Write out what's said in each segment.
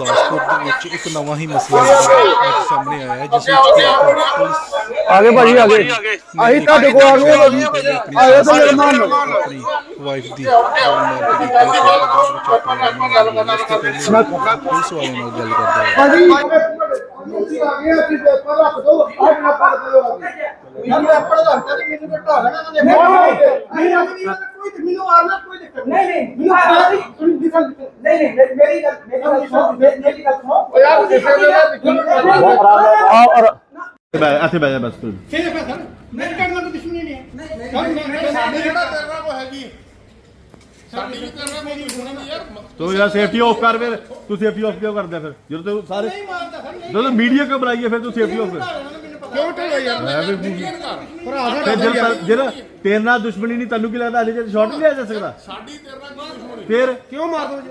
ਗੁਰਦਾਸਪੁਰ ਦੇ ਵਿੱਚ ਇੱਕ ਨਵਾਂ ਹੀ ਮਸਲਾ ਅੱਜ ਸਾਹਮਣੇ ਆਇਆ ਹੈ ਜਿਸ ਵਿੱਚ ਕਿ ਇੱਕ ਪੁਲਿਸ ਆਗੇ ਭਾਜੀ ਆਗੇ ਅਸੀਂ ਤੁਹਾਡੇ ਕੋਲ ਆ ਗਏ ਭਾਜੀ ਆਏ ਤਾਂ ਮੇਰੇ ਮਾਨ ਆਪਣੀ ਵਾਈਫ ਦੀ ਗੋਲੀ ਮਾਰ ਕੇ ਦਿੱਤੀ ਤੇ ਬਾਅਦ ਵਿੱਚ ਆਪਣੇ ਆਪ ਨੂੰ ਮਾਰ ਲਿਆ। ਇਸ ਤੋਂ ਪਹਿਲਾਂ ਪੁਲਿਸ ਵਾਲਿਆਂ ਨਾਲ ਗੱਲ ਕਰਦਾ ਹੈ। ਭਾਜੀ। ਤੁਸੀਂ ਆ ਗਏ ਅਸੀਂ ਪੇਪਰ ਰੱਖ ਦੋ ਅੱਜ ਨਾ ਪੜ ਦਿਓ ਮੈਂ ਪੇਪਰ ਰੱਖਦਾ ਤੇ ਮੈਨੂੰ ਘਟਾ ਲੈਣਾ ਨਾ ਨਹੀਂ ਨਹੀਂ। ਕੋਈ ਮੈਨੂੰ ਆਣਾ ਕੋਈ ਦਿੱਕਤ ਨਹੀਂ। ਨਹੀਂ ਮੈਨੂੰ ਆਣਾ ਨਹੀਂ ਦਿਖਾ ਨਹੀਂ ਨਹੀਂ ਮੇਰੀ ਗੱਲ ਮੇਰੀ ਗੱਲ ਸੁਣੋ ਮੇਰੀ ਗੱਲ ਸੁਣੋ। ਓ ਯਾਰ ਦੇਖੋ ਆ ਔਰ ਬੈ ਇੱਥੇ ਬੈ ਜਾ ਬਸ ਤੂੰ ਕਿਹਦੇ ਫਸਲ ਮੇਰੇ ਕਰਨ ਨਾਲ ਦੁਸ਼ਮਣੀ ਨਹੀਂ ਹੈ। ਸਾਡੇ ਜਿਹੜਾ ਤੇਰੇ ਨਾਲ ਕੋ ਹੈਗੀ ਸਾਡੀ ਵੀ ਤੇਰੇ ਨਾਲ ਮੇਰੀ ਸੁਣਨ ਯਾਰ। ਤੂੰ ਯਾਰ ਸੇਫਟੀ ਆਫ ਕਰ ਫਿਰ। ਤੂੰ ਸੇਫਟੀ ਆਫ ਕਿਉਂ ਕਰਦਾ ਫਿਰ? ਜਦੋਂ ਤੂੰ ਸਾਰੇ ਨਹੀਂ ਮਾਰਦਾ ਸਰ ਨਹੀਂ। ਜਦੋਂ ਮੀਡੀਆ ਕਿਉਂ ਬਣਾਈਏ ਫਿਰ ਤੂੰ ਸੇਫਟੀ ਆਫ ਕਰ ਕਿਉਂ ਢੋਇਆ ਯਾਰ? ਭਰਾ ਫਿਰ ਜਿਹੜਾ ਜਿਹੜਾ ਤੇਰੇ ਨਾਲ ਦੁਸ਼ਮਣੀ ਨਹੀਂ ਤੈਨੂੰ ਕੀ ਲੱਗਦਾ? ਹਲੇ ਜੇ ਸ਼ਾਟ ਨਹੀਂ ਲਿਆ ਜਾ ਸਕਦਾ? ਸਾਡੀ ਤੇਰੇ ਨਾਲ ਕੀ ਦੁਸ਼ਮਣੀ ਫਿਰ ਕਿਉਂ ਮਾਰ ਦੋ ਜੀ?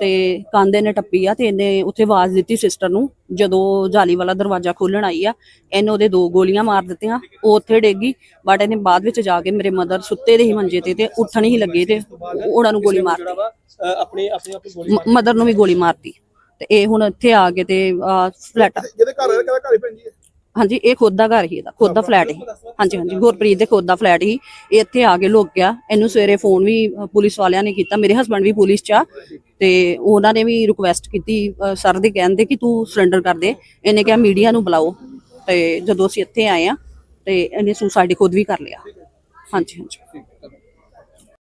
ਤੇ ਕਾਂਦੇ ਨੇ ਟੱਪੀ ਆ ਤੇ ਇਹਨੇ ਉੱਥੇ ਆਵਾਜ਼ ਦਿੱਤੀ ਸਿਸਟਰ ਨੂੰ ਜਦੋਂ ਜਾਲੀ ਵਾਲਾ ਦਰਵਾਜ਼ਾ ਖੋਲਣ ਆਈ ਆ ਇਹਨੇ ਉਹਦੇ ਦੋ ਗੋਲੀਆਂ ਮਾਰ ਦਿੱਤੀਆਂ ਉਹ ਉੱਥੇ ਡੇਗੀ ਬਟ ਇਹਨੇ ਬਾਅਦ ਵਿੱਚ ਜਾ ਕੇ ਮੇਰੇ ਮਦਰ ਸੁੱਤੇ ਦੇ ਹੀ ਮੰਜੇ ਤੇ ਤੇ ਉੱਠਣ ਹੀ ਲੱਗੇ ਤੇ ਉਹਨਾਂ ਨੂੰ ਗੋਲੀ ਮਾਰਤੀ। ਆਪਣੀ ਆਪਣੀ ਆਪਣੀ ਗੋਲੀ ਮਦਰ ਨੂੰ ਵੀ ਗੋਲੀ ਮਾਰਤੀ। ਤੇ ਇਹ ਹੁਣ ਇੱਥੇ ਆ ਕੇ ਤੇ ਫਲੈਟ ਜਿਹਦੇ ਘਰ ਹੈ ਕਿਹਦਾ ਘਰ ਹੀ ਪੈਂਦੀ ਹੈ। ਹਾਂਜੀ ਇਹ ਖੁਦ ਦਾ ਘਰ ਹੀ ਇਹਦਾ ਖੁਦ ਦਾ ਫਲੈਟ ਹੀ। ਹਾਂਜੀ ਹਾਂਜੀ ਗੁਰਪ੍ਰੀਤ ਦੇ ਖੁਦ ਦਾ ਫਲੈਟ ਹੀ। ਇਹ ਇੱਥੇ ਆ ਕੇ ਲੁੱਕ ਗਿਆ। ਇਹਨੂੰ ਸਵੇਰੇ ਫੋਨ ਵੀ ਪੁਲਿਸ ਵਾਲਿਆਂ ਨੇ ਕੀਤਾ। ਮੇਰੇ ਹਸਬੰਡ ਵੀ ਪੁਲਿਸ 'ਚ ਆ। ਤੇ ਉਹਨਾਂ ਨੇ ਵੀ ਰਿਕੁਐਸਟ ਕੀਤੀ ਸਰ ਦੇ ਕਹਿੰਦੇ ਕਿ ਤੂੰ ਸਰੈਂਡਰ ਕਰ ਦੇ। ਇਹਨੇ ਕਿਹਾ ਮੀਡੀਆ ਨੂੰ ਬੁਲਾਓ। ਤੇ ਜਦੋਂ ਅਸੀਂ ਇੱਥੇ ਆਏ ਆ ਤੇ ਇਹਨੇ ਸੁਸਾਈਡ ਖੁਦ ਵੀ ਕਰ ਲਿਆ। ਹਾਂਜੀ ਹਾਂਜੀ।